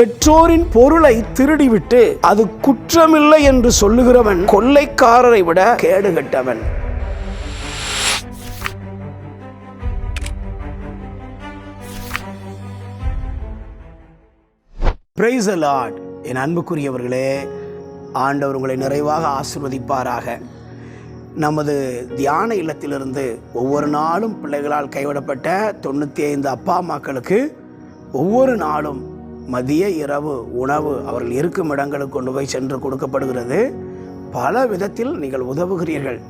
பெற்றோரின் பொருளை திருடிவிட்டு அது குற்றமில்லை என்று சொல்லுகிறவன் கொள்ளைக்காரரை விட கேடுகட்டவன். பிரைஸ் அலாட் என் அன்புக்குரியவர்களே ஆண்டவர் உங்களை நிறைவாக ஆசிர்வதிப்பாராக. நமது தியான இல்லத்திலிருந்து ஒவ்வொரு நாளும் பிள்ளைகளால் கைவிடப்பட்ட தொண்ணூற்றி ஐந்து அப்பா அம்மாக்களுக்கு ஒவ்வொரு நாளும் மதிய இரவு உணவு அவர்கள் இருக்கும் இடங்களுக்கு கொண்டு போய் சென்று கொடுக்கப்படுகிறது. பல விதத்தில் நீங்கள் உதவுகிறீர்கள்.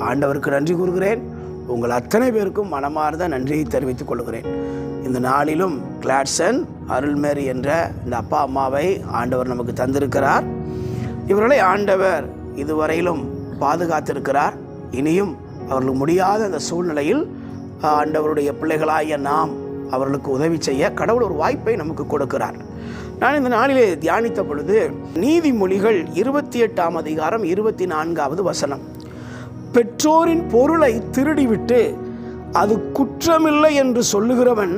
ஆண்டவருக்கு நன்றி கூறுகிறேன். உங்கள் அத்தனை பேருக்கும் மனமார்ந்த நன்றியை தெரிவித்துக் கொள்கிறேன். இந்த நாளிலும் கிளாட்சன் அருள்மேரி என்ற இந்த அப்பா அம்மாவை ஆண்டவர் நமக்கு தந்திருக்கிறார். இவர்களை ஆண்டவர் இதுவரையிலும் பாதுகாத்திருக்கிறார். இனியும் அவர்களுக்கு முடியாத அந்த சூழ்நிலையில் ஆண்டவருடைய பிள்ளைகளாகிய நாம் அவர்களுக்கு உதவி செய்ய கடவுள் ஒரு வாய்ப்பை நமக்கு கொடுக்கிறார். நான் இந்த நாளிலே தியானித்த பொழுது நீதிமொழிகள் இருபத்தி எட்டாம் அதிகாரம் இருபத்தி நான்காவது வசனம். பெற்றோரின் பொருளை திருடிவிட்டு அது குற்றமில்லை என்று சொல்லுகிறவன்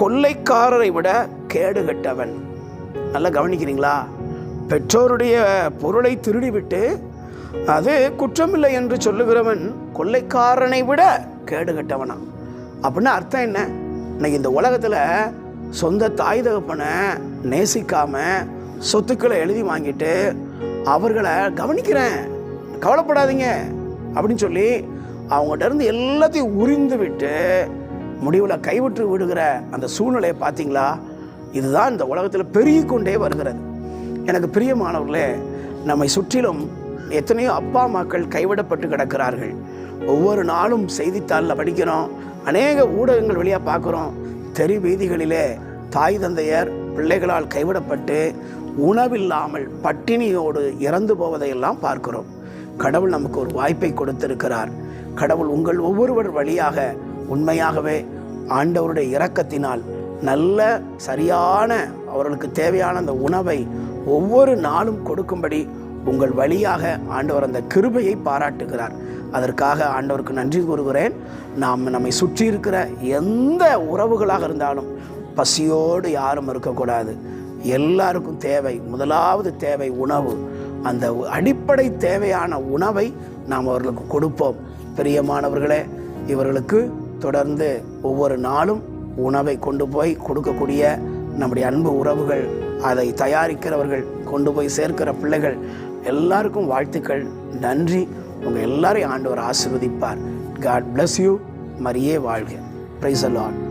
கொள்ளைக்காரரை விட கேடுகட்டவன் நல்லா கவனிக்கிறீங்களா? பெற்றோருடைய பொருளை திருடிவிட்டு அது குற்றமில்லை என்று சொல்லுகிறவன் கொள்ளைக்காரனை விட கேடுகட்டவனா அப்படின்னா அர்த்தம் என்ன? இன்னைக்கு இந்த உலகத்தில் சொந்த தாய் தகப்பனை நேசிக்காம சொத்துக்களை எழுதி வாங்கிட்டு அவர்களை கவனிக்கிறேன். கவலைப்படாதீங்க அப்படின்னு சொல்லி அவங்ககிட்ட இருந்து எல்லாத்தையும் உறிந்து விட்டு முடிவில் கைவிட்டு விடுகிற அந்த சூழ்நிலையை பார்த்தீங்களா? இதுதான் இந்த உலகத்தில் பெருகி கொண்டே வருகிறது. எனக்கு பிரியமானவர்களே நம்மை சுற்றிலும் எத்தனையோ அப்பா அம்மாக்கள் கைவிடப்பட்டு கிடக்கிறார்கள். ஒவ்வொரு நாளும் செய்தித்தாளில் படிக்கிறோம் அநேக ஊடகங்கள் வழியாக பார்க்குறோம் தெரு வீதிகளிலே தாய் தந்தையர் பிள்ளைகளால் கைவிடப்பட்டு உணவில்லாமல் பட்டினியோடு இறந்து போவதையெல்லாம் பார்க்கிறோம். கடவுள் நமக்கு ஒரு வாய்ப்பை கொடுத்திருக்கிறார். கடவுள் உங்கள் ஒவ்வொருவர் வழியாக உண்மையாகவே ஆண்டவருடைய இரக்கத்தினால் நல்ல சரியான அவர்களுக்கு தேவையான அந்த உணவை ஒவ்வொரு நாளும் கொடுக்கும்படி உங்கள் வழியாக ஆண்டவர் அந்த கிருபையை பாராட்டுகிறார். அதற்காக ஆண்டவருக்கு நன்றி கூறுகிறேன். நாம் நம்மை சுற்றி இருக்கிற எந்த உறவுகளாக இருந்தாலும் பசியோடு யாரும் இருக்கக்கூடாது. எல்லாருக்கும் தேவை முதலாவது தேவை உணவு. அந்த அடிப்படை தேவையான உணவை நாம் அவர்களுக்கு கொடுப்போம். பிரியமானவர்களே இவர்களுக்கு தொடர்ந்து ஒவ்வொரு நாளும் உணவை கொண்டு போய் கொடுக்கக்கூடிய நம்முடைய அன்பு உறவுகள் அதை தயாரிக்கிறவர்கள் கொண்டு போய் சேர்க்கிற பிள்ளைகள் எல்லாருக்கும் வாழ்த்துக்கள் நன்றி. உங்கள் எல்லாரையும் ஆண்டவர் ஆசிர்வதிப்பார். காட் பிளஸ் யூ மரியே வாழ்க. Price allot